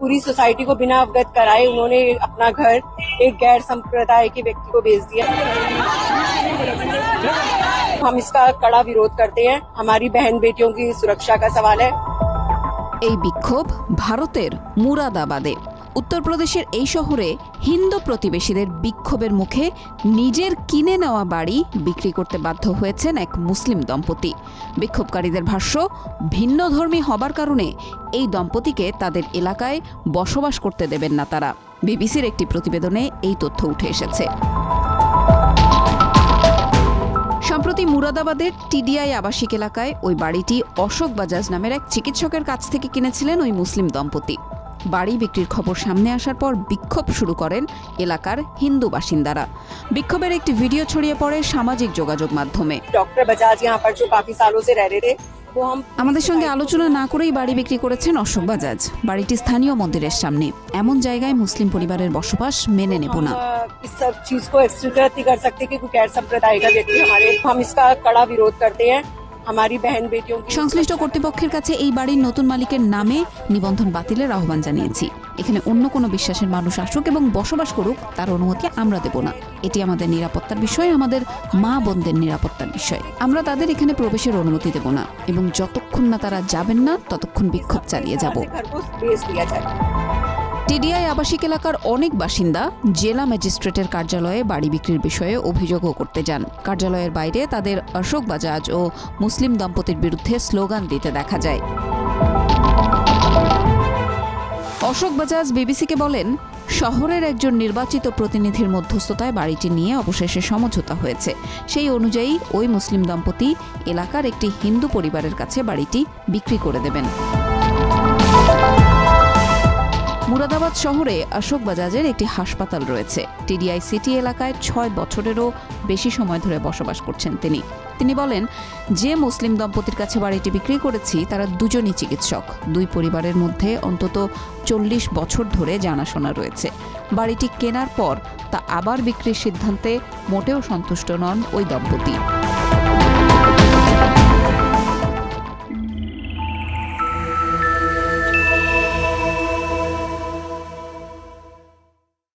पूरी सोसाइटी को बिना अवगत कराए उन्होंने अपना घर एक गैर संप्रदाय के व्यक्ति को बेच दिया हम इसका कड़ा विरोध करते हैं हमारी बहन बेटियों की सुरक्षा का सवाल है এই বিক্ষোভ ভারতের মুরাদাবাদে উত্তরপ্রদেশের এই শহরে হিন্দু প্রতিবেশীদের বিক্ষোভের মুখে নিজের কিনে নেওয়া বাড়ি বিক্রি করতে বাধ্য হয়েছেন এক মুসলিম দম্পতি। বিক্ষোভকারীদের ভাষ্য ভিন্নধর্মী হবার কারণে এই দম্পতিকে তাদের এলাকায় বসবাস করতে দেবেন না তারা। বিবিসির একটি প্রতিবেদনে এই তথ্য উঠে এসেছে। সম্প্রতি মুরাদাবাদের টিডিআই আবাসিক এলাকায় ওই বাড়িটি অশোক বাজাজ নামের এক চিকিৎসকের কাছ থেকে কিনেছিলেন ওই মুসলিম দম্পতি। বাড়ি বিক্রির খবর সামনে আসার পর বিক্ষোভ শুরু করেন এলাকার হিন্দু বাসিন্দারা বিক্ষোভের একটি ভিডিও ছড়িয়ে পড়ে সামাজিক যোগাযোগ মাধ্যমে डॉक्टर बजाज यहाँ पर जो काफी सालों से रह रहे थे वो हम আমাদের সঙ্গে আলোচনা না করেই বাড়ি বিক্রি করেছেন অশোক বাজাজ বাড়িটি স্থানীয় মন্দিরের সামনে এমন জায়গায় মুসলিম পরিবারের বসবাস মেনে নেব हम না अ, সংশ্লিষ্ট কর্তৃপক্ষের কাছে এই বাড়ির নতুন মালিকের নামে নিবন্ধন বাতিলের আহ্বান জানিয়েছি। এখানে অন্য কোনো বিশ্বাসের মানুষ আসুক এবং বসবাস করুক তার অনুমতি আমরা দেব না। এটি আমাদের নিরাপত্তার বিষয় আমাদের মা বোনদের নিরাপত্তার বিষয়। আমরা তাদের এখানে প্রবেশের অনুমতি দেব না এবং যতক্ষণ না তারা যাবেন না ততক্ষণ বিক্ষোভ চালিয়ে যাব। আবাসিক এলাকার অনেক বাসিন্দা জেলা ম্যাজিস্ট্রেটের কার্যালয়ে বাড়ি বিক্রির বিষয়ে অভিযোগও করতে যান। কার্যালয়ের বাইরে তাদের অশোক বাজাজ ও মুসলিম দম্পতির বিরুদ্ধে স্লোগান দিতে দেখা যায়। অশোক বাজাজ বিবিসিকে বলেন, শহরের একজন নির্বাচিত প্রতিনিধির মধ্যস্থতায় বাড়িটি নিয়ে অবশেষে সমঝোতা হয়েছে। সেই অনুযায়ী ওই মুসলিম দম্পতি এলাকার একটি হিন্দু পরিবারের কাছে বাড়িটি বিক্রি করে দেবেন। মুরাদাবাদ শহরে অশোক বাজাজের একটি হাসপাতাল রয়েছে। টিডিআই সিটি এলাকায় ছয় বছরেরও বেশি সময় ধরে বসবাস করছেন তিনি। তিনি বলেন, যে মুসলিম দম্পতির কাছে বাড়িটি বিক্রি করেছি, তারা দুজনই চিকিৎসক। দুই পরিবারের মধ্যে অন্তত চল্লিশ বছর ধরে জানাশোনা রয়েছে। বাড়িটি কেনার পর তা আবার বিক্রির সিদ্ধান্তে মোটেও সন্তুষ্ট নন ওই দম্পতি।